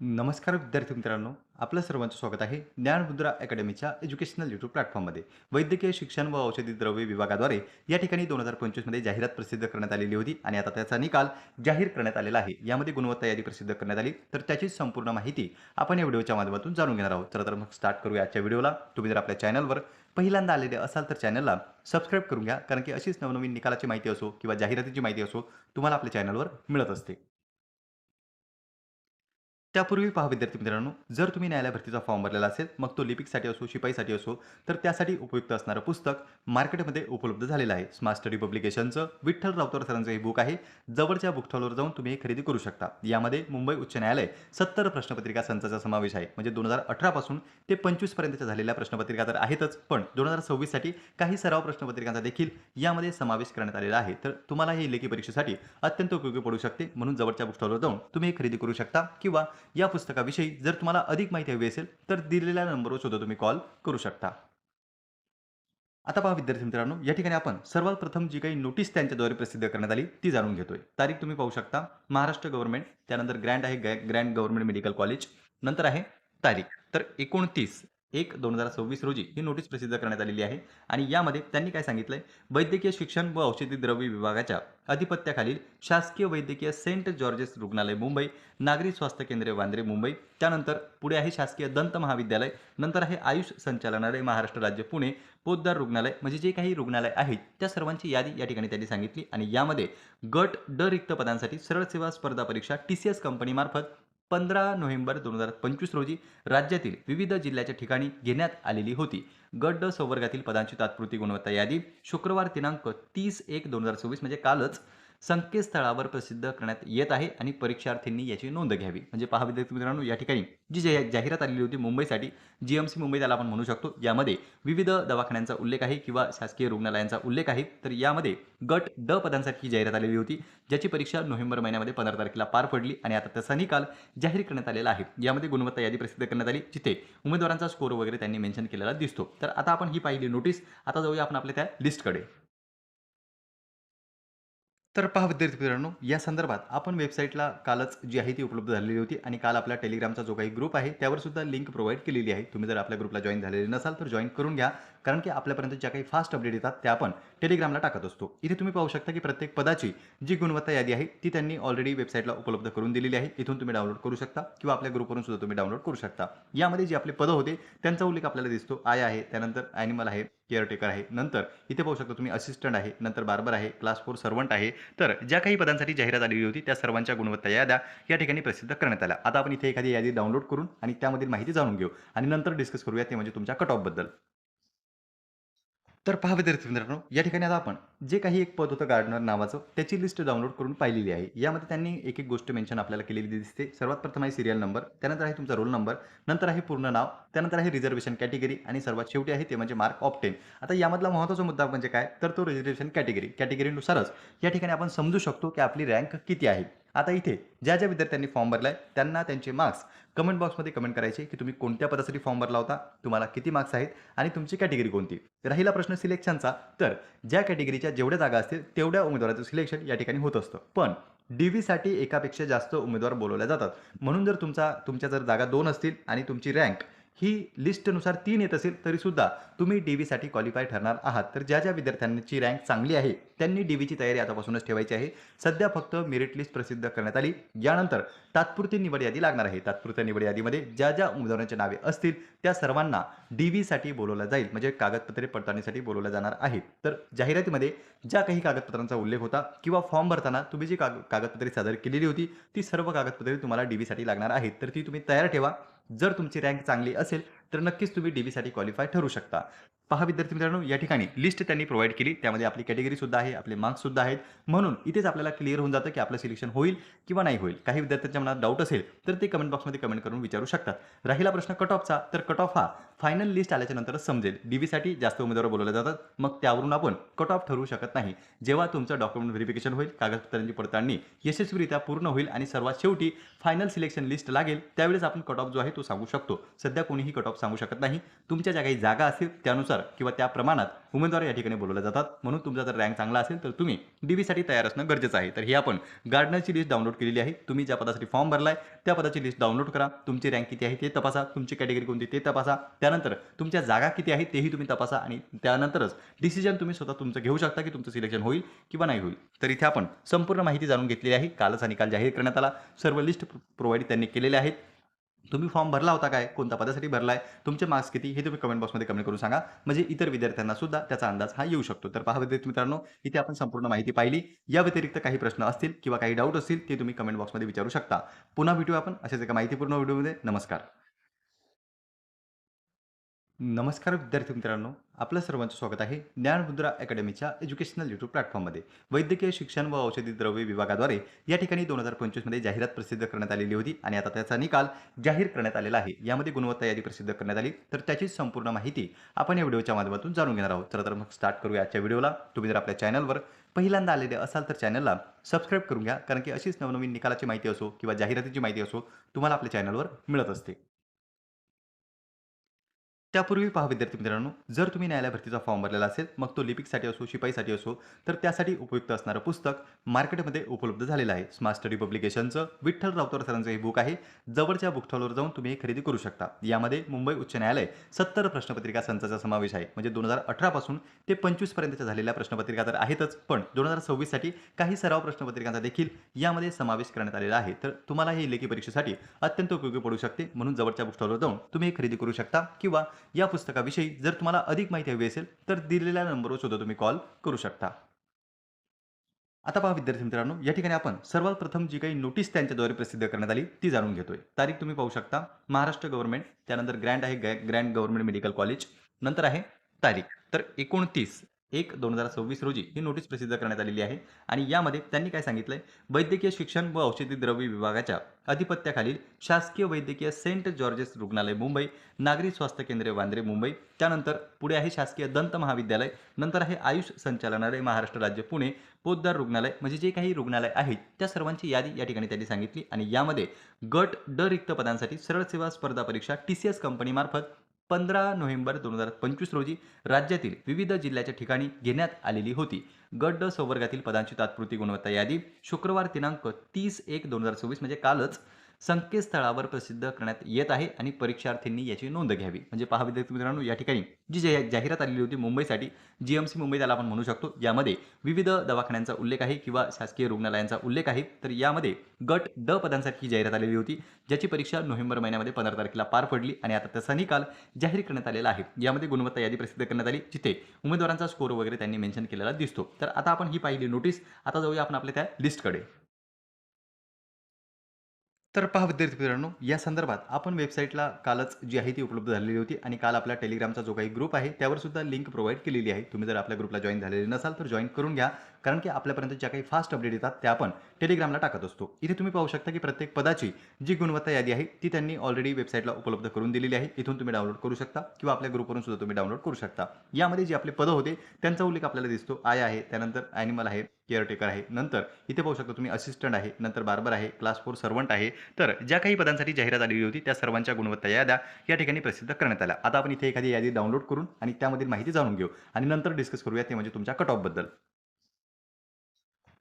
नमस्कार विद्यार्थी मित्रांनो आपलं सर्वांचं स्वागत आहे ज्ञानमुद्रा अकॅडमीच्या एज्युकेशनल यूट्यूब प्लॅटफॉर्ममध्ये. वैद्यकीय शिक्षण व औषधी द्रव्य विभागाद्वारे या ठिकाणी दोन हजार पंचवीसमध्ये जाहिरात प्रसिद्ध करण्यात आलेली होती आणि आता त्याचा निकाल जाहीर करण्यात आलेला आहे. यामध्ये गुणवत्ता यादी प्रसिद्ध करण्यात आली. तर त्याची संपूर्ण माहिती आपण या व्हिडिओच्या माध्यमातून जाणून घेणार आहोत. चला तर मग स्टार्ट करूया आजच्या व्हिडिओला. तुम्ही जर आपल्या चॅनलवर पहिल्यांदा आलेले असाल तर चॅनलला सबस्क्राईब करून घ्या कारण की अशीच नवनवीन निकालाची माहिती असो किंवा जाहिरातीची माहिती असो तुम्हाला आपल्या चॅनलवर मिळत असते. त्यापूर्वी पहा विद्यार्थी मित्रांनो जर तुम्ही न्यायालय भरतीचा फॉर्म भरलेला असेल मग तो लिपिकसाठी असो शिपाईसाठी असो तर त्यासाठी उपयुक्त असणारं पुस्तक मार्केटमध्ये उपलब्ध झालेलं आहे. स्मार्ट स्टडी पब्लिकेशनचं विठ्ठल रावतर सरांचं हे बुक आहे. जवळच्या बुक स्टॉलवर जाऊन तुम्ही हे खरेदी करू शकता. यामध्ये मुंबई उच्च न्यायालय सत्तर प्रश्नपत्रिका संचाचा समावेश आहे. म्हणजे दोन हजार अठरापासून ते पंचवीसपर्यंतच्या झालेल्या प्रश्नपत्रिका तर आहेतच पण दोन हजार सव्वीससाठी काही सराव प्रश्नपत्रिकांचा देखील यामध्ये समावेश करण्यात आलेला आहे. तर तुम्हाला हे लेखी परीक्षेसाठी अत्यंत उपयोगी पडू शकते. म्हणून जवळच्या बुक स्टॉलवर जाऊन तुम्ही हे खरेदी करू शकता किंवा या पुस्तकाविषयी जर तुम्हाला अधिक माहिती हवी असेल तर दिलेल्या नंबरवर सुद्धा तुम्ही कॉल करू शकता. आता पहा विद्यार्थी मित्रांनो या ठिकाणी आपण सर्वात प्रथम जी काही नोटीस त्यांच्याद्वारे प्रसिद्ध करण्यात आली ती जाणून घेतोय. तारीख तुम्ही पाहू शकता. महाराष्ट्र गव्हर्नमेंट त्यानंतर ग्रँड आहे ग्रँड गव्हर्नमेंट मेडिकल कॉलेज नंतर आहे तारीख. तर एकोणतीस एक दोन हजार सव्वीस रोजी ही नोटीस प्रसिद्ध करण्यात आलेली आहे. आणि यामध्ये त्यांनी काय सांगितलंय? वैद्यकीय शिक्षण व औषधी द्रव्य विभागाच्या अधिपत्याखालील शासकीय वैद्यकीय सेंट जॉर्जेस रुग्णालय मुंबई नागरी स्वास्थ्य केंद्र वांद्रे मुंबई त्यानंतर पुढे आहे शासकीय दंत महाविद्यालय नंतर आहे आयुष संचालनालय महाराष्ट्र राज्य पुणे पोद्दार रुग्णालय म्हणजे जे काही रुग्णालय आहेत त्या सर्वांची यादी या ठिकाणी त्यांनी सांगितली. आणि यामध्ये गट ड रिक्त पदांसाठी सरळ सेवा स्पर्धा परीक्षा टी सी एस कंपनीमार्फत पंधरा नोव्हेंबर दोन हजार पंचवीस रोजी राज्यातील विविध जिल्ह्याच्या ठिकाणी घेण्यात आलेली होती. गड्ड संवर्गातील पदांची तात्पुरती गुणवत्ता यादी शुक्रवार दिनांक तीस एक दोन हजार सव्वीस म्हणजे कालच संकेतस्थळावर प्रसिद्ध करण्यात येत आहे आणि परीक्षार्थींनी याची नोंद घ्यावी. म्हणजे पहा विद्यार्थी मित्रांनो या ठिकाणी जी जा जाहिरात आलेली होती मुंबईसाठी जी एम सी मुंबई त्याला आपण म्हणू शकतो. यामध्ये विविध दवाखान्यांचा उल्लेख आहे किंवा शासकीय रुग्णालयांचा उल्लेख आहे. तर यामध्ये गट ड पदांसाठी ही जाहिरात आलेली होती ज्याची परीक्षा नोव्हेंबर महिन्यामध्ये पंधरा तारखेला पार पडली आणि आता त्याचा निकाल जाहीर करण्यात आलेला आहे. यामध्ये गुणवत्ता यादी प्रसिद्ध करण्यात आली जिथे उमेदवारांचा स्कोर वगैरे त्यांनी मेन्शन केलेला दिसतो. तर आता आपण ही पाहिली नोटीस आता जाऊया आपण आपल्या त्या लिस्टकडे तर पहा विद्यार्थी मित्रांनो या संदर्भात आपण वेबसाईटला कालच जी आहे ती उपलब्ध झालेली होती आणि काल आपला टेलिग्रामचा जो काही ग्रुप आहे त्यावर सुद्धा लिंक प्रोव्हाइड केलेली आहे. तुम्ही जर आपल्या ग्रुपला जॉईन झालेले नसाल तर जॉईन करून घ्या. कारण की आपल्यापर्यंत ज्या काही फास्ट अपडेट येतात त्या आपण टेलिग्रामला टाकत असतो. इथे तुम्ही पाहू शकता की प्रत्येक पदाची जी गुणवत्ता यादी आहे ती त्यांनी ऑलरेडी वेबसाईटला उपलब्ध करून दिलेली आहे. इथून तुम्ही डाउनलोड करू शकता किंवा आपल्या ग्रुपवरून सुद्धा तुम्ही डाउनलोड करू शकता. यामध्ये जे आपले पदं होते त्यांचा उल्लेख आपल्याला दिसतो. आय आहे त्यानंतर ॲनिमल आहे केअरटेकर आहे. नंतर इथे पाहू शकता तुम्ही असिस्टंट आहे नंतर बार्बर आहे क्लास फोर सर्वंट आहे. तर ज्या काही पदांसाठी जाहिरात आलेली होती त्या सर्वांच्या गुणवत्ता याद्या या ठिकाणी प्रसिद्ध करण्यात आल्या. आता आपण इथे एखादी यादी डाउनलोड करून आणि त्यामधील माहिती जाणून घेऊ आणि नंतर डिस्कस करूया ते म्हणजे तुमच्या कट ऑफबद्दल तर पहा विद्यार्थी मित्रांनो या ठिकाणी आता आपण जे काही एक पद होतं गार्डनर नावाचं त्याची लिस्ट डाउनलोड करून पाहिलेली आहे. यामध्ये त्यांनी एक एक गोष्ट मेन्शन आपल्याला केलेली दिसते. सर्वात प्रथम आहे सिरियल नंबर त्यानंतर आहे तुमचा रोल नंबर नंतर आहे पूर्ण नाव त्यानंतर आहे रिझर्वेशन कॅटेगरी आणि सर्वात शेवटी आहे ते म्हणजे मार्क ऑफ टेन आता यामधला महत्त्वाचा मुद्दा म्हणजे काय? तर तो रिझर्वेशन कॅटेगरी कॅटेगरीनुसारच या ठिकाणी आपण समजू शकतो की आपली रँक किती आहे. आता इथे ज्या ज्या विद्यार्थ्यांनी फॉर्म भरलाय त्यांना त्यांचे मार्क्स कमेंट बॉक्समध्ये कमेंट करायचे की तुम्ही कोणत्या पदासाठी फॉर्म भरला होता तुम्हाला किती मार्क्स आहेत आणि तुमची कॅटेगरी कोणती? राहिला प्रश्न सिलेक्शनचा तर ज्या कॅटेगरीच्या जेवढ्या जागा असतील तेवढ्या उमेदवाराचं सिलेक्शन या ठिकाणी होत असतं. पण डी व्हीसाठी एकापेक्षा जास्त उमेदवार बोलवल्या जातात. म्हणून जर तुमचा तुमच्या जर जागा दोन असतील आणि तुमची रँक ही लिस्टनुसार तीन येत असेल तरीसुद्धा तुम्ही डी व्हीसाठी क्वालिफाय ठरणार आहात. तर ज्या ज्या विद्यार्थ्यांची रँक चांगली आहे त्यांनी डी व्हीची तयारी आतापासूनच ठेवायची आहे. सध्या फक्त मेरिट लिस्ट प्रसिद्ध करण्यात आली. यानंतर तात्पुरती निवड यादी लागणार आहे. तात्पुरत्या निवड यादीमध्ये ज्या ज्या उमेदवारांची नावे असतील त्या सर्वांना डी व्हीसाठी बोलवलं जाईल. म्हणजे कागदपत्रे पडताळणीसाठी बोलवलं जाणार आहे. तर जाहिरातीमध्ये ज्या काही कागदपत्रांचा उल्लेख होता किंवा फॉर्म भरताना तुम्ही जी काग कागदपत्रे सादर केलेली होती ती सर्व कागदपत्रे तुम्हाला डी व्हीसाठी लागणार आहेत. तर ती तुम्ही तयार ठेवा. जर तुमची रँक चांगली असेल तर नक्कीच तुम्ही डी व्हीसाठी क्वालिफाय ठरू शकता. पहा विद्यार्थी मित्रांनो या ठिकाणी लिस्ट त्यांनी प्रोव्हाइड केली. त्यामध्ये आपली कॅटेगरी सुद्धा आहे आपले मार्क्स सुद्धा आहेत. म्हणून इथेच आपल्याला क्लिअर होऊन जातं की आपलं सिलेक्शन होईल किंवा नाही होईल. काही विद्यार्थ्यांच्या मनात डाऊट असेल तर ते कमेंट बॉक्समध्ये कमेंट करून विचारू शकतात. राहिला प्रश्न कट ऑफचा तर कट ऑफ हा फायनल लिस्ट आल्याच्या नंतरच समजेल. डी व्हीसाठी जास्त उमेदवार बोलवले जातात. मग त्यावरून आपण कट ऑफ ठरवू शकत नाही. जेव्हा तुमचं डॉक्युमेंट व्हेरिफिकेशन होईल कागदपत्रांची पडताळणी यशस्वीरित्या पूर्ण होईल आणि सर्वात शेवटी फायनल सिलेक्शन लिस्ट लागेल त्यावेळेस आपण कट ऑफ जो आहे तो सांगू शकतो. सध्या कोणीही कट ऑफ सांगू शकत नाही. तुमच्या ज्या काही जागा असतील त्यानुसार किंवा त्या प्रमाणात उमेदवार या ठिकाणी बोलवल्या जातात. म्हणून तुमचा जर रँक चांगला असेल तर तुम्ही डी बीसाठी तयार असणं गरजेचं आहे. तर ही आपण गार्डनरची लिस्ट डाउनलोड केलेली आहे. तुम्ही ज्या पदासाठी फॉर्म भरलाय त्या पदाची लिस्ट डाउनलोड करा. तुमची रँक किती आहे ते तपासा. तुमची कॅटेगरी कोणती ते तपासा. त्यानंतर तुमच्या जागा किती आहे तेही तुम्ही तपासा आणि त्यानंतरच डिसिजन तुम्ही स्वतः तुमचं घेऊ शकता की तुमचं सिलेक्शन होईल किंवा नाही होईल. तर इथे आपण संपूर्ण माहिती जाणून घेतलेली आहे. कालच आणि निकाल जाहीर करण्यात आला. सर्व लिस्ट प्रोव्हाइड त्यांनी केलेले आहेत. तुम्ही फॉर्म भरला होता काय? कोणत्या पदासाठी भरलाय? तुमचे मार्क्स किती? हे तुम्ही कमेंट बॉक्समध्ये कमेंट करून सांगा. म्हणजे इतर विद्यार्थ्यांना सुद्धा त्याचा अंदाज हा येऊ शकतो. तर पहा विद्यार्थी मित्रांनो इथे आपण संपूर्ण माहिती पाहिली. या व्यतिरिक्त काही प्रश्न असतील किंवा काही डाऊट असतील ते तुम्ही कमेंट बॉक्समध्ये विचारू शकता. पुन्हा भेटू आपण अशाच एका माहितीपूर्ण व्हिडिओमध्ये नमस्कार. नमस्कार विद्यार्थी मित्रांनो आपलं सर्वांचं स्वागत आहे ज्ञानमुद्रा अकॅडमीच्या एज्युकेशनल यूट्यूब प्लॅटफॉर्ममध्ये वैद्यकीय शिक्षण व औषधी द्रव्य विभागाद्वारे या ठिकाणी दोन हजार पंचवीसमध्ये जाहिरात प्रसिद्ध करण्यात आलेली होती आणि आता त्याचा निकाल जाहीर करण्यात आलेला आहे. यामध्ये गुणवत्ता यादी प्रसिद्ध करण्यात आली. तर त्याची संपूर्ण माहिती आपण या व्हिडिओच्या माध्यमातून जाणून घेणार आहोत. चला तर मग स्टार्ट करूया आजच्या व्हिडिओला. तुम्ही जर आपल्या चॅनलवर पहिल्यांदा आलेले असाल तर चॅनलला सबस्क्राईब करून घ्या कारण की अशीच नवनवीन निकालाची माहिती असो किंवा जाहिरातीची माहिती असो तुम्हाला आपल्या चॅनलवर मिळत असते. त्यापूर्वी पहा विद्यार्थी मित्रांनो जर तुम्ही न्यायालय भरतीचा फॉर्म भरलेला असेल मग तो लिपिकसाठी असो शिपाईसाठी असो तर त्यासाठी उपयुक्त असणारं पुस्तक मार्केटमध्ये उपलब्ध झालेलं आहे. स्मार्ट स्टडी पब्लिकेशनचं विठ्ठल रावतर सरांचं हे बुक आहे. जवळच्या बुक स्टॉलवर जाऊन तुम्ही हे खरेदी करू शकता. यामध्ये मुंबई उच्च न्यायालय सत्तर प्रश्नपत्रिका संचाचा समावेश आहे. म्हणजे दोन हजार अठरापासून ते पंचवीसपर्यंतच्या झालेल्या प्रश्नपत्रिका तर आहेतच पण दोन हजार सव्वीससाठी काही सराव प्रश्नपत्रिकांचा देखील यामध्ये समावेश करण्यात आलेला आहे. तर तुम्हाला हे लेखी परीक्षेसाठी अत्यंत उपयोगी पडू शकते. म्हणून जवळच्या बुक स्टॉलवर जाऊन तुम्ही हे खरेदी करू शकता किंवा या पुस्तकाविषयी जर तुम्हाला अधिक माहिती हवी असेल तर दिलेल्या नंबरवर सुद्धा तुम्ही कॉल करू शकता. आता पहा विद्यार्थी मित्रांनो या ठिकाणी आपण सर्वात प्रथम जी काही नोटीस त्यांच्याद्वारे प्रसिद्ध करण्यात आली ती जाणून घेतोय. तारीख तुम्ही पाहू शकता. महाराष्ट्र गव्हर्नमेंट त्यानंतर ग्रँड आहे ग्रँड गव्हर्नमेंट मेडिकल कॉलेज नंतर आहे तारीख. तर एकोणतीस एक दोन हजार सव्वीस रोजी ही नोटीस प्रसिद्ध करण्यात आलेली आहे. आणि यामध्ये त्यांनी काय सांगितलंय? वैद्यकीय शिक्षण व औषधी द्रव्य विभागाच्या अधिपत्याखालील शासकीय वैद्यकीय सेंट जॉर्जेस रुग्णालय मुंबई नागरी स्वास्थ्य केंद्र वांद्रे मुंबई त्यानंतर पुढे आहे शासकीय दंत महाविद्यालय नंतर आहे आयुष संचालनालय महाराष्ट्र राज्य पुणे पोद्दार रुग्णालय म्हणजे जे काही रुग्णालय आहेत त्या सर्वांची यादी या ठिकाणी त्यांनी सांगितली. आणि यामध्ये गट ड रिक्त पदांसाठी सरळ सेवा स्पर्धा परीक्षा टी सी एस कंपनीमार्फत पंधरा नोव्हेंबर दोन हजार पंचवीस रोजी राज्यातील विविध जिल्ह्याच्या ठिकाणी घेण्यात आलेली होती. गट ड संवर्गातील पदांची तात्पुरती गुणवत्ता यादी शुक्रवार दिनांक तीस एक दोन हजार सव्वीस म्हणजे कालच संकेतस्थळावर प्रसिद्ध करण्यात येत आहे आणि परीक्षार्थींनी याची नोंद घ्यावी. म्हणजे पहा विद्यार्थी मित्रांनो या ठिकाणी जी जा जाहिरात आलेली होती मुंबईसाठी जी एम सी मुंबई त्याला आपण म्हणू शकतो. यामध्ये विविध दवाखान्यांचा उल्लेख आहे किंवा शासकीय रुग्णालयांचा उल्लेख आहे. तर यामध्ये गट ड पदांसाठी ही जाहिरात आलेली होती ज्याची परीक्षा नोव्हेंबर महिन्यामध्ये पंधरा तारखेला पार पडली आणि आता त्याचा निकाल जाहीर करण्यात आलेला आहे. यामध्ये गुणवत्ता यादी प्रसिद्ध करण्यात आली जिथे उमेदवारांचा स्कोर वगैरे त्यांनी मेन्शन केलेला दिसतो. तर आता आपण ही पाहिली नोटीस आता जाऊया आपण आपल्या त्या लिस्टकडे तर पहा विद्यार्थी मित्रांनो या संदर्भात आपण वेबसाईटला कालच जी आहे ती उपलब्ध झालेली होती आणि काल आपला टेलिग्रामचा जो काही ग्रुप आहे त्यावर सुद्धा लिंक प्रोव्हाइड केलेली आहे. तुम्ही जर आपल्या ग्रुपला जॉईन झालेले नसाल तर जॉईन करून घ्या. कारण की आपल्यापर्यंत ज्या काही फास्ट अपडेट येतात त्या आपण टेलिग्रामला टाकत असतो. इथे तुम्ही पाहू शकता की प्रत्येक पदाची जी गुणवत्ता यादी आहे ती त्यांनी ऑलरेडी वेबसाईटला उपलब्ध करून दिलेली आहे. इथून तुम्ही डाउनलोड करू शकता किंवा आपल्या ग्रुपवरून सुद्धा तुम्ही डाउनलोड करू शकता. यामध्ये जे आपले पदं होते त्यांचा उल्लेख आपल्याला दिसतो. आय आहे त्यानंतर ॲनिमल आहे केअरटेकर आहे. नंतर इथे पाहू शकता तुम्ही असिस्टंट आहे नंतर बार्बर आहे क्लास फोर सर्वंट आहे. तर ज्या काही पदांसाठी जाहिरात आलेली होती त्या सर्वांच्या गुणवत्ता याद्या या ठिकाणी प्रसिद्ध करण्यात आल्या. आता आपण इथे एखादी यादी डाउनलोड करून आणि त्यामधील माहिती जाणून घेऊ आणि नंतर डिस्कस करूया ते म्हणजे तुमच्या कट ऑफबद्दल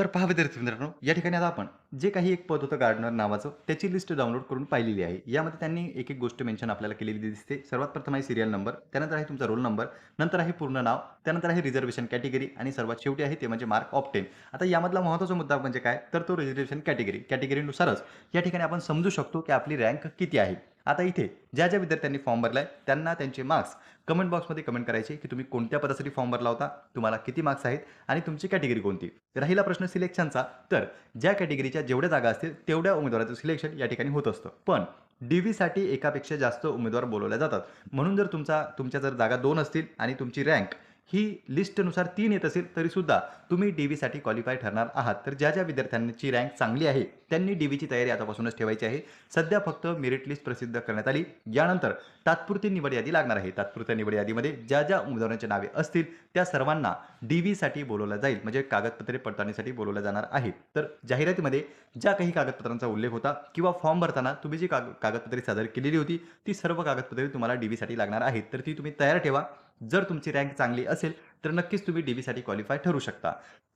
तर पहा विद्यार्थी मित्रांनो या ठिकाणी आता आपण जे काही एक पद होतं गार्डनर नावाचं त्याची लिस्ट डाउनलोड करून पाहिलेली आहे. यामध्ये त्यांनी एक एक गोष्ट मेन्शन आपल्याला केलेली दिसते. सर्वात प्रथम आहे सिरियल नंबर त्यानंतर आहे तुमचा रोल नंबर नंतर आहे पूर्ण नाव त्यानंतर आहे रिझर्वेशन कॅटेगरी आणि सर्वात शेवटी आहे ते म्हणजे मार्क ऑफ टेन आता यामधला महत्त्वाचा मुद्दा म्हणजे काय? तर तो रिझर्वेशन कॅटेगरी कॅटेगरीनुसारच या ठिकाणी आपण समजू शकतो की आपली रँक किती आहे. आता इथे ज्या ज्या विद्यार्थ्यांनी फॉर्म भरलाय त्यांना त्यांचे मार्क्स कमेंट बॉक्समध्ये कमेंट करायचे की तुम्ही कोणत्या पदासाठी फॉर्म भरला होता तुम्हाला किती मार्क्स आहेत आणि तुमची कॅटेगरी कोणती? राहिला प्रश्न सिलेक्शनचा तर ज्या कॅटेगरीच्या जेवढ्या जागा असतील तेवढ्या उमेदवाराचं सिलेक्शन या ठिकाणी होत असतं. पण डी व्हीसाठी एकापेक्षा जास्त उमेदवार बोलवल्या जातात. म्हणून जर तुमचा तुमच्या जर जागा दोन असतील आणि तुमची रँक ही लिस्टनुसार तीन येत असेल तरीसुद्धा तुम्ही डी व्हीसाठी क्वालिफाय ठरणार आहात. तर ज्या ज्या विद्यार्थ्यांची रँक चांगली आहे त्यांनी डी व्हीची तयारी आतापासूनच ठेवायची आहे. सध्या फक्त मेरिट लिस्ट प्रसिद्ध करण्यात आली. यानंतर तात्पुरती निवड यादी लागणार आहे. तात्पुरत्या निवड यादीमध्ये ज्या ज्या उमेदवारांची नावे असतील त्या सर्वांना डी व्हीसाठी बोलवलं जाईल. म्हणजे कागदपत्रे पडताळणीसाठी बोलवलं जाणार आहे. तर जाहिरातीमध्ये ज्या काही कागदपत्रांचा उल्लेख होता किंवा फॉर्म भरताना तुम्ही जी काग कागदपत्रे सादर केलेली होती ती सर्व कागदपत्रे तुम्हाला डी व्हीसाठी लागणार आहेत. तर ती तुम्ही तयार ठेवा. जर तुमची रँक चांगली असेल तर नक्कीच तुम्ही डी क्वालिफाय ठरू शकता.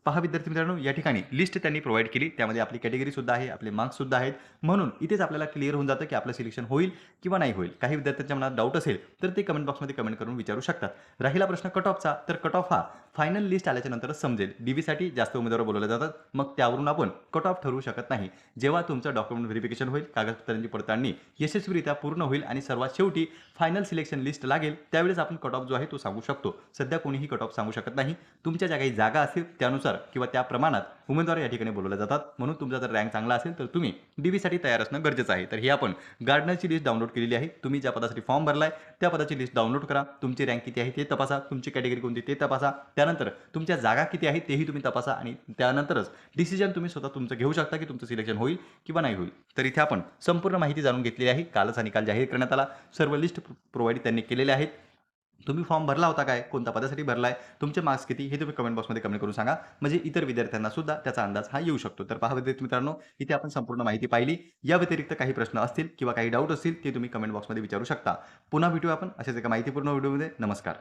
पहा विद्यार्थी मित्रांनो या ठिकाणी लिस्ट त्यांनी प्रोव्हाइड केली. त्यामध्ये आपली कॅटेगरी सुद्धा आहे आपले मार्क्स सुद्धा आहेत. म्हणून इथेच आपल्याला क्लिअर होऊन जातं की आपलं सिलेक्शन होईल किंवा नाही होईल. काही विद्यार्थ्यांच्या मनात डाऊट असेल तर ते कमेंट बॉक्समध्ये कमेंट करून विचारू शकतात. राहिला प्रश्न कट ऑफचा तर कट ऑफ हा फायनल लिस्ट आल्याच्या नंतरच समजेल. डी व्हीसाठी जास्त उमेदवार बोलवले जातात. मग त्यावरून आपण कट ऑफ ठरवू शकत नाही. जेव्हा तुमचं डॉक्युमेंट व्हेरिफिकेशन होईल कागदपत्रांची पडताळणी यशस्वीरित्या पूर्ण होईल आणि सर्वात शेवटी फायनल सिलेक्शन लिस्ट लागेल त्यावेळेस आपण कट ऑफ जो आहे तो सांगू शकतो. सध्या कोणीही कट ऑफ सांगू शकत नाही. तुमच्या ज्या काही जागा असतील त्यानुसार किंवा त्या प्रमाणात उमेदवार या ठिकाणी बोलवल्या जातात. म्हणून तुमचा जर रँक चांगला असेल तर तुम्ही डी व्हीसाठी तयार असणं गरजेचं आहे. तर ही आपण गार्डनरची लिस्ट डाउनलोड केलेली आहे. तुम्ही ज्या पदासाठी फॉर्म भरलाय त्या पदाची लिस्ट डाउनलोड करा. तुमची रँक किती आहे ते तपासा. तुमची कॅटेगरी कोणती ते तपासा. त्यानंतर तुमच्या जागा किती आहे तेही तुम्ही तपासा आणि त्यानंतरच डिसिजन तुम्ही स्वतः तुमचं घेऊ शकता की तुमचं सिलेक्शन होईल किंवा नाही होईल. तर इथे आपण संपूर्ण माहिती जाणून घेतलेली आहे. कालच हा निकाल जाहीर करण्यात आला. सर्व लिस्ट प्रोव्हाइड त्यांनी केलेले आहेत. तुम्ही फॉर्म भरला होता काय? कोणत्या पदासाठी भरलाय? तुमचे मार्क्स किती? हे तुम्ही कमेंट बॉक्समध्ये कमेंट करून सांगा. म्हणजे इतर विद्यार्थ्यांना सुद्धा त्याचा अंदाज हा येऊ शकतो. तर पहा विद्यार्थी मित्रांनो इथे आपण संपूर्ण माहिती पाहिली. या व्यतिरिक्त काही प्रश्न असतील किंवा काही डाऊट असतील ते तुम्ही कमेंट बॉक्समध्ये विचारू शकता. पुन्हा भेटूया आपण अशाच एका माहितीपूर्ण व्हिडिओमध्ये नमस्कार.